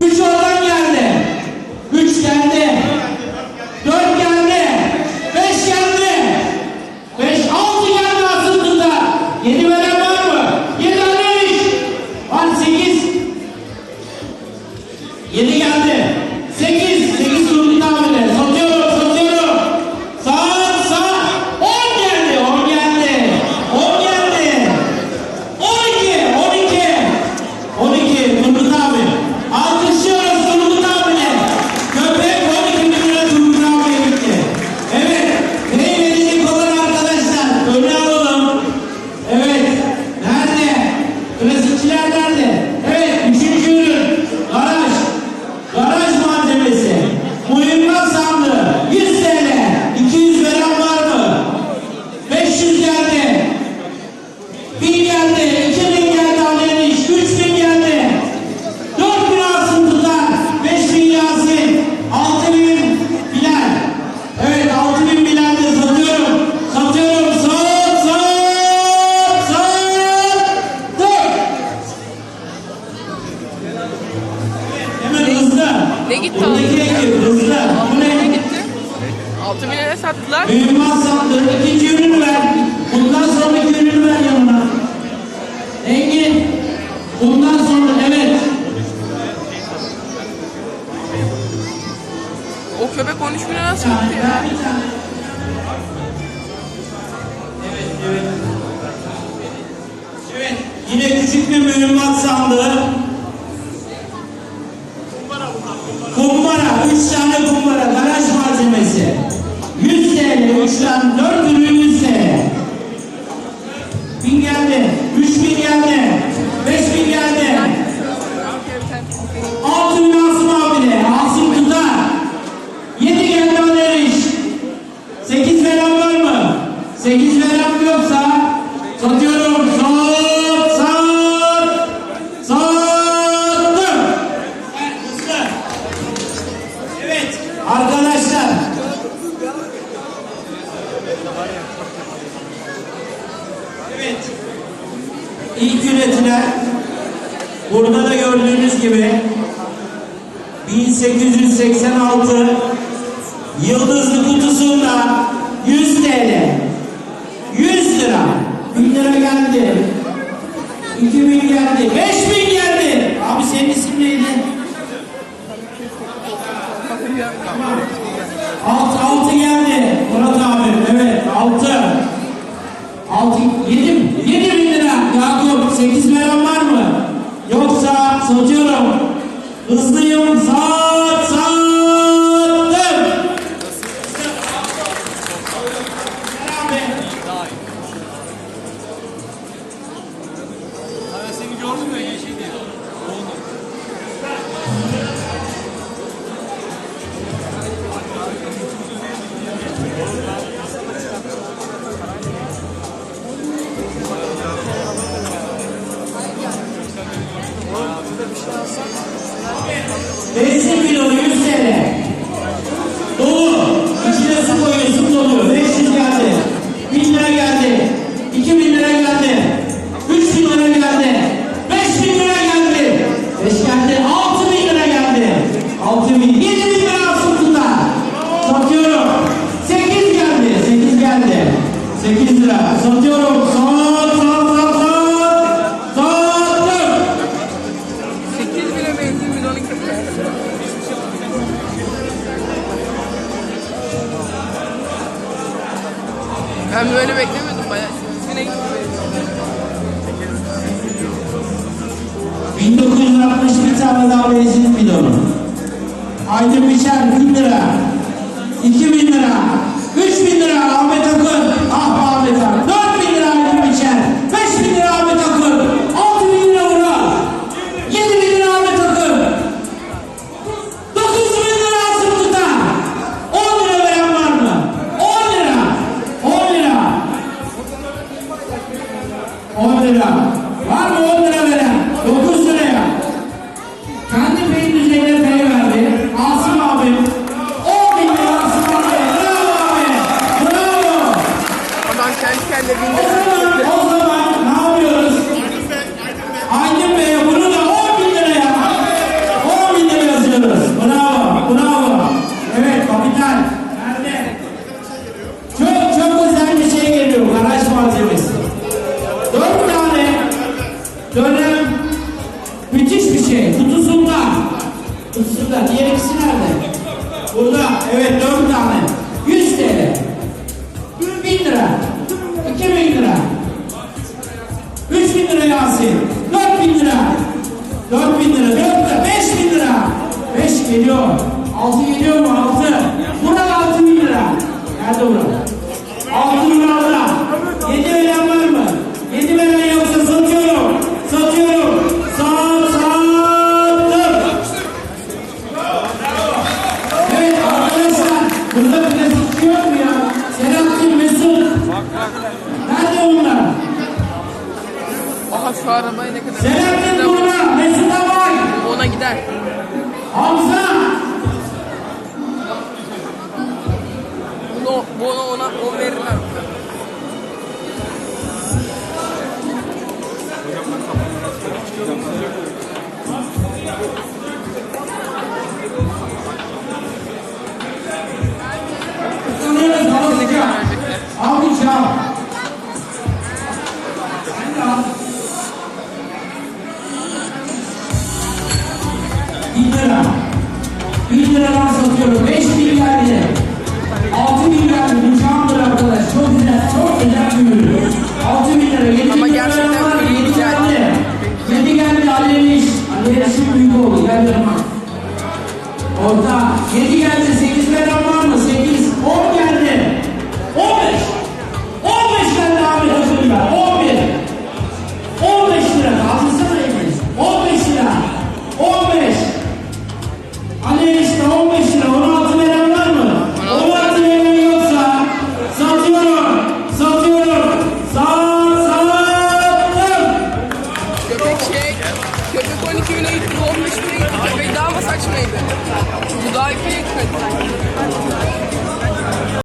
Üç oradan geldi. Üç geldi. Dört geldi. Beş geldi. Beş, altı geldi aslında. Yedi veren var mı? Yedi almış. Var sekiz. Yedi geldi. Nerede? Klasikçiler nerede? Evet. Üçüncü ürün. Garaj. Garaj malzemesi. Mühimmat sandığı. 100 TL. 200 veren var mı? 500 geldi. 1000 geldi. 2000 geldi Yine küçük bir mühimmat sandığı. Kumbara. Üç tane kumbara. Garaj malzemesi. 100 TL. Üçten dört ürün 100 TL. Bin geldi. Üç bin geldi. Beş bin geldi. Altı bin Asım abine. Asım tutar. Yedi geldi Aleriş. Sekiz veren var mı? Sekiz veren arkadaşlar. Evet. İlk üretilen burada da gördüğünüz gibi 1886 Yıldızlı kutusunda 100 TL 100 lira 1000 lira geldi 2000 geldi 5000 geldi Abi senin isim neydi? Altı, altı geldi Murat abi evet altı Altı, yedi mi? Yedi bin lira Yakup sekiz veren var mı? Yoksa satıyorum Hızlıyım Benzin bidonu beklemiyordum bayağı. Gitti. 1961 tane daha benzin bidonu. Aydın Biçer 1000 lira. 2000 lira. 3000 lira Ahmet Akın. Erden. Çok çok özel bir şey geliyor. Garaj malzemesi. Dört tane dönem müthiş bir şey. Kutusunda. Kutusunda. Diğer ikisi nerede? Burada. Evet dört tane. 100 TL. 1000 lira. 2000 lira. 3000 lira Yasin. 4000 lira. 4000 lira. 4000 lira. 5000 lira. 5 geliyor. 6 geliyor mu? 6 Burak 6000 lira. Nerede? 6 lira orada. 7 veren var mı? 7 veren yoksa satıyorum. Satıyorum. Sat, sattım. Evet arkadaşlar. Burada klasik yok mu ya? Selahattin Mesut. Nerede onlar? Aha şu arabaya ne kadar. Selahattin bine gitti. Köpek daha mı saçmaydı? Bu daha ikiye gitmedi.